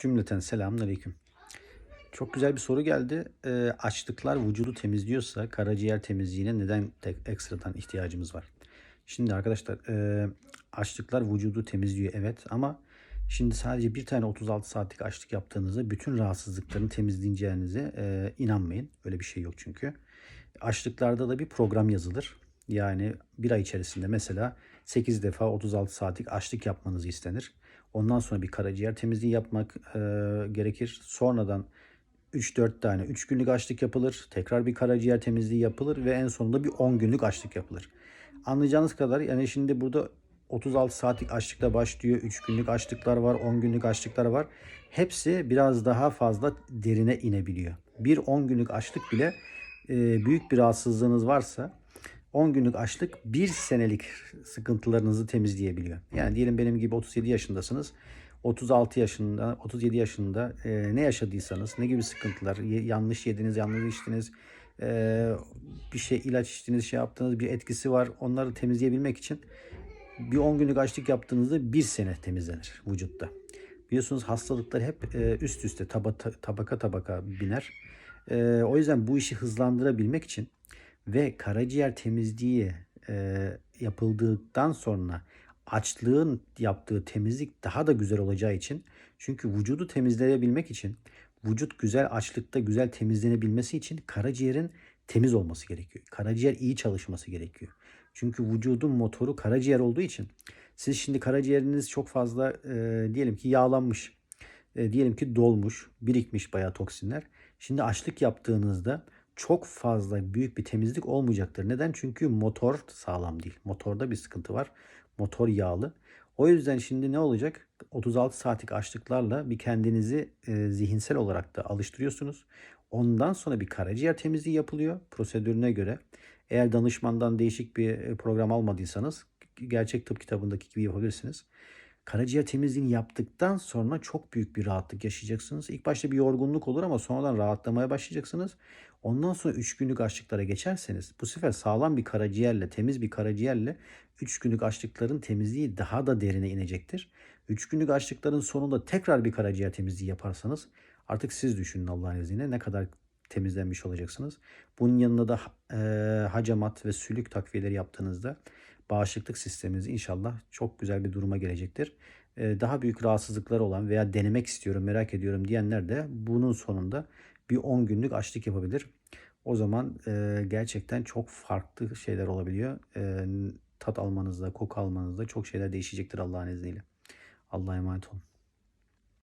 Cümleten selamünaleyküm. Çok güzel bir soru geldi. Ee, açlıklar vücudu temizliyorsa karaciğer temizliğine neden tek ekstradan ihtiyacımız var? Şimdi arkadaşlar e, açlıklar vücudu temizliyor evet ama şimdi sadece bir tane 36 saatlik açlık yaptığınızda bütün rahatsızlıkların temizleyeceğinize e, inanmayın. Öyle bir şey yok çünkü. Açlıklarda da bir program yazılır. Yani bir ay içerisinde mesela 8 defa 36 saatlik açlık yapmanız istenir. Ondan sonra bir karaciğer temizliği yapmak e, gerekir. Sonradan 3-4 tane 3 günlük açlık yapılır. Tekrar bir karaciğer temizliği yapılır ve en sonunda bir 10 günlük açlık yapılır. Anlayacağınız kadar yani şimdi burada 36 saatlik açlıkla başlıyor. 3 günlük açlıklar var, 10 günlük açlıklar var. Hepsi biraz daha fazla derine inebiliyor. Bir 10 günlük açlık bile e, büyük bir rahatsızlığınız varsa 10 günlük açlık 1 senelik sıkıntılarınızı temizleyebiliyor. Yani diyelim benim gibi 37 yaşındasınız. 36 yaşında, 37 yaşında e, ne yaşadıysanız, ne gibi sıkıntılar, yanlış yediniz, yanlış içtiniz, e, bir şey ilaç içtiniz, şey yaptınız, bir etkisi var. Onları temizleyebilmek için bir 10 günlük açlık yaptığınızda bir sene temizlenir vücutta. Biliyorsunuz hastalıklar hep e, üst üste taba- ta- tabaka tabaka biner. E, o yüzden bu işi hızlandırabilmek için ve karaciğer temizliği e, yapıldıktan sonra açlığın yaptığı temizlik daha da güzel olacağı için çünkü vücudu temizleyebilmek için vücut güzel açlıkta güzel temizlenebilmesi için karaciğerin temiz olması gerekiyor. Karaciğer iyi çalışması gerekiyor. Çünkü vücudun motoru karaciğer olduğu için siz şimdi karaciğeriniz çok fazla e, diyelim ki yağlanmış, e, diyelim ki dolmuş, birikmiş bayağı toksinler. Şimdi açlık yaptığınızda çok fazla büyük bir temizlik olmayacaktır. Neden? Çünkü motor sağlam değil. Motorda bir sıkıntı var. Motor yağlı. O yüzden şimdi ne olacak? 36 saatlik açlıklarla bir kendinizi e, zihinsel olarak da alıştırıyorsunuz. Ondan sonra bir karaciğer temizliği yapılıyor prosedürüne göre. Eğer danışmandan değişik bir e, program almadıysanız gerçek tıp kitabındaki gibi yapabilirsiniz. Karaciğer temizliğini yaptıktan sonra çok büyük bir rahatlık yaşayacaksınız. İlk başta bir yorgunluk olur ama sonradan rahatlamaya başlayacaksınız. Ondan sonra 3 günlük açlıklara geçerseniz bu sefer sağlam bir karaciğerle, temiz bir karaciğerle 3 günlük açlıkların temizliği daha da derine inecektir. 3 günlük açlıkların sonunda tekrar bir karaciğer temizliği yaparsanız artık siz düşünün Allah'ın izniyle ne kadar temizlenmiş olacaksınız. Bunun yanında da e, hacamat ve sülük takviyeleri yaptığınızda bağışıklık sisteminiz inşallah çok güzel bir duruma gelecektir. E, daha büyük rahatsızlıkları olan veya denemek istiyorum, merak ediyorum diyenler de bunun sonunda bir 10 günlük açlık yapabilir. O zaman e, gerçekten çok farklı şeyler olabiliyor. E, tat almanızda, koku almanızda çok şeyler değişecektir Allah'ın izniyle. Allah'a emanet olun.